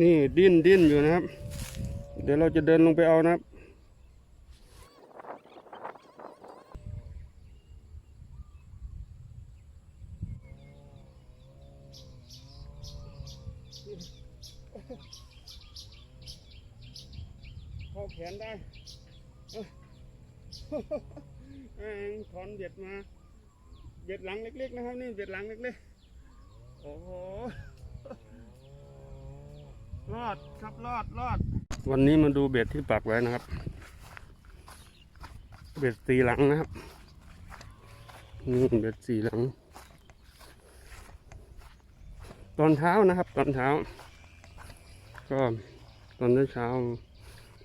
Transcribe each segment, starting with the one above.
นี่ดิ้นดิ้นอยู่นะครับ เดี๋ยวเราจะเดินลงไปเอานะครับ เข้าแขนได้ถอนเบ็ดมา เบ็ดหลังเล็ก ๆ นะครับ นี่เบ็ดหลังเล็ก ๆ โอ้โห รอดครับรอดรอด วันนี้มาดูเบ็ดที่ปักไว้นะครับ เบ็ดสีหลังนะครับนี่เบ็ดสีหลัง ตอนเช้านะครับ ตอนเช้า ก็ตอนเช้า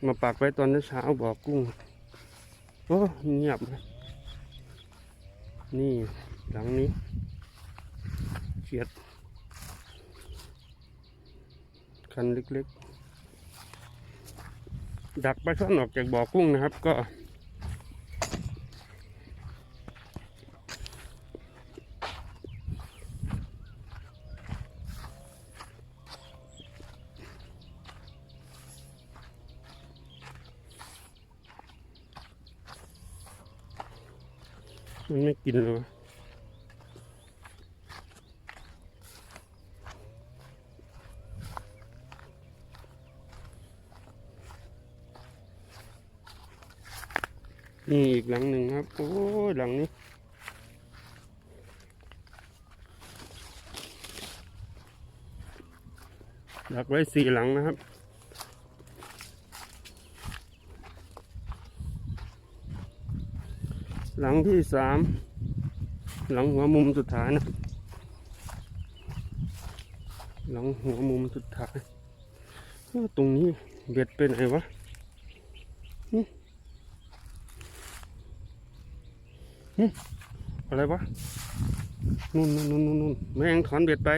มาปักไว้ตอนเช้าบอกกุ้งโอ้เงียบนะนี่หลังนี้เขียด คันเล็กๆ ดักปลาช่อนออกจากบ่อกุ้งนะครับ ก็ มันไม่กินเลย นี่อีกหลังหนึ่งครับ โอ้ยหลังนี้ ดักไว้สี่หลังนะครับ หลังที่สาม หลังหัวมุมสุดท้ายนะ หลังหัวมุมสุดท้าย ตรงนี้เบ็ดเป็นไงวะ อะไรวะนู่นนู่นนู่นนู่นนู่นแม่งถอนเบ็ดไป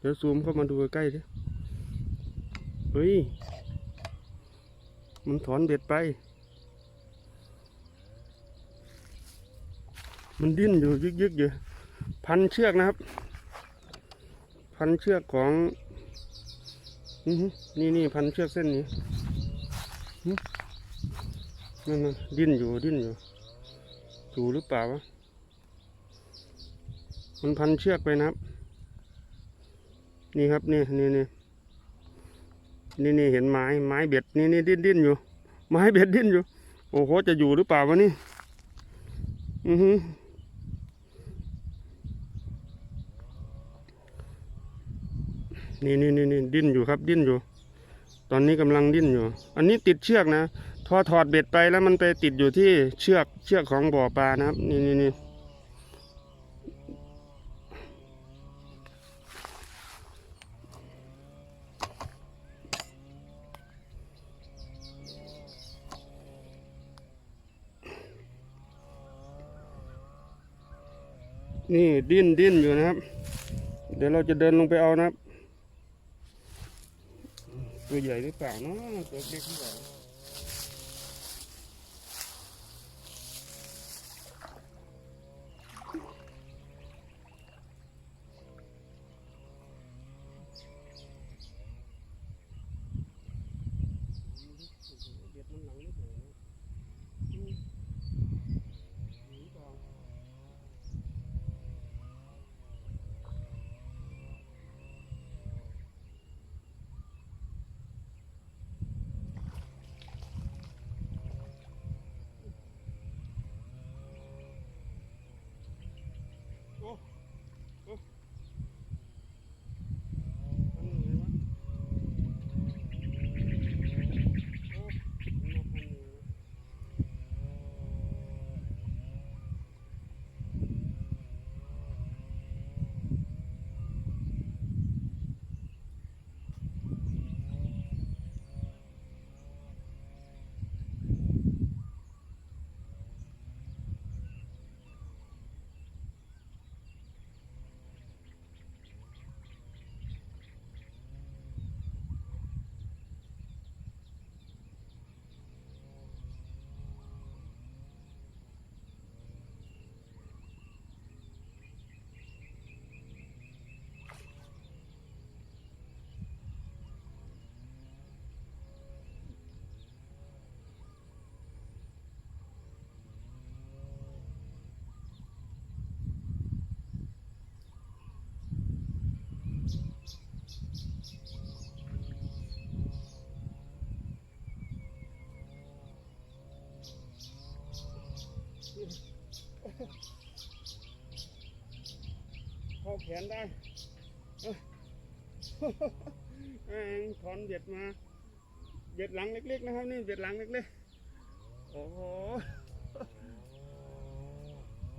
เดี๋ยวซูมเข้ามาดูใกล้ๆดิเฮ้ย มันถอนเบ็ดไป มันดิ้นอยู่ยึกยึกอยู่ พันเชือกนะครับ พันเชือกของ นี่นี่พันเชือกเส้นนี้ นั่นดิ้นอยู่ดิ้นอยู่อยู่หรือเปล่าวะมันพันเชือกไปนะครับ นี่ครับนี่นี่นี่นี่นี่เห็นไม้ไม้เบ็ดนี่นี่ดิ้นดิ้นอยู่ ไม้เบ็ดดิ้นอยู่ โอ้โหจะอยู่หรือเปล่าวะนี่ อือหือนี่นี่นี่นี่ดิ้นอยู่ครับดิ้นอยู่ ตอนนี้กำลังดิ้นอยู่ อันนี้ติดเชือกนะ ทอถอดเบ็ดไปแล้วมันไปติดอยู่ที่เชือกเชือกของบ่อปลานะครับ นี่นี่นี่นี่ดิ้นดิ้นอยู่นะครับ เดี๋ยวเราจะเดินลงไปเอานะครับ ตัวใหญ่หรือเปล่าเนาะตัวเล็กหรือเปล่า ขนได้ถอนเบ็ดมา เบ็ดหลังเล็ก ๆ นะครับ นี่เบ็ดหลังเล็กๆ โอ้โห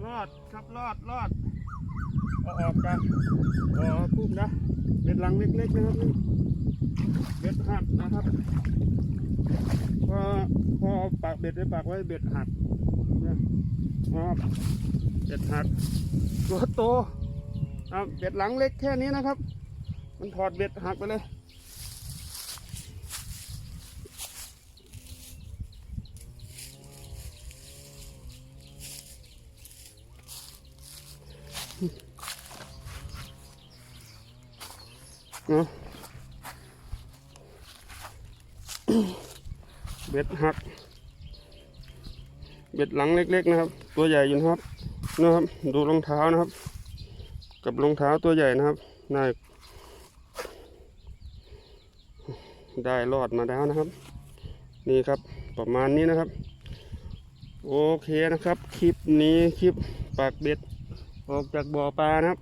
รอดครับรอดรอดเอาออกกันอ๋อปุ๊บนะเบ็ดหลังเล็ก ๆ นะครับนี่เบ็ดหัดนะครับพอพอปากเบ็ดไว้ปากไว้เบ็ดหัดเนี่ยอ๋อเบ็ดหัดตัวโต อะเบ็ดหลังเล็กแค่นี้นะครับ มันถอดเบ็ดหักไปเลยเนะเบ็ดหัก เบ็ดหลังเล็ก ๆ นะครับ ตัวใหญ่อยู่นะครับนะครับ ดูรองเท้านะครับ กับรองเท้าตัวใหญ่นะครับได้ได้รอดมาแล้วนะครับ นี่ครับประมาณนี้นะครับ โอเคนะครับ คลิปนี้คลิปปากเบ็ดออกจากบ่อปลานะครับ